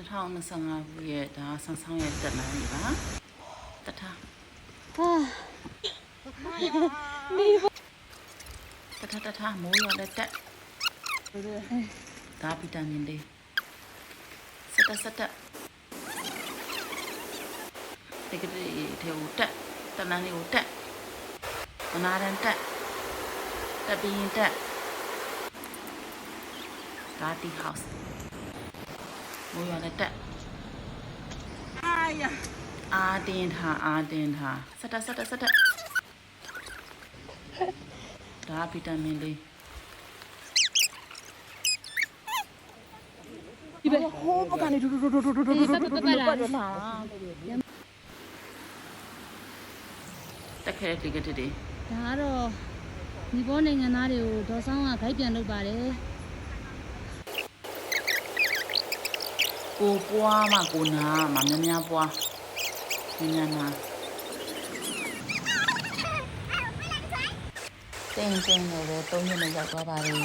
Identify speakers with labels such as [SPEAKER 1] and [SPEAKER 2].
[SPEAKER 1] 2025ခုရဲ့ဒါဆန်းဆောင်ရဲ့တက်လမ်းကြီးပါတထား
[SPEAKER 2] ဟာ
[SPEAKER 1] တထားတထားမိုးရွာလက်တက်ဒါဗီတာမင်လေးစက်တက်စက်တက်တကယ်ဒီထဲကိုတက်တက်လမ်းလေးကိုတက်မနာရန်တက်တက်ပြီးရင်တက်ဒါတီဟောက်စ် မိုးရွာလက်တက်
[SPEAKER 3] အာရ
[SPEAKER 1] အာတင်ထားအာတင်ထားစက်တက်စက်တက်စက်တက်ဒါဗီတာမင်လေး
[SPEAKER 3] ဒီပဲဟိုးဘကနေဒူဒူဒူဒူဒူဒူ
[SPEAKER 2] ဒီပတ်ပတ်ပတ်လာ
[SPEAKER 1] တက်ခဲတဲ့တိကတတွေ
[SPEAKER 2] ဒါကတော့ညီဘောနိုင်ငံသားတွေကိုဒေါ်ဆောင်ကခိုက်ပြန်လုပ်ပါတယ်
[SPEAKER 1] ကိုပွားမှကိုနာမှများများပွားများများနာတင်းတင်းလည်းပဲ၃ရက်နဲ့ရောက်သွားပါပြီ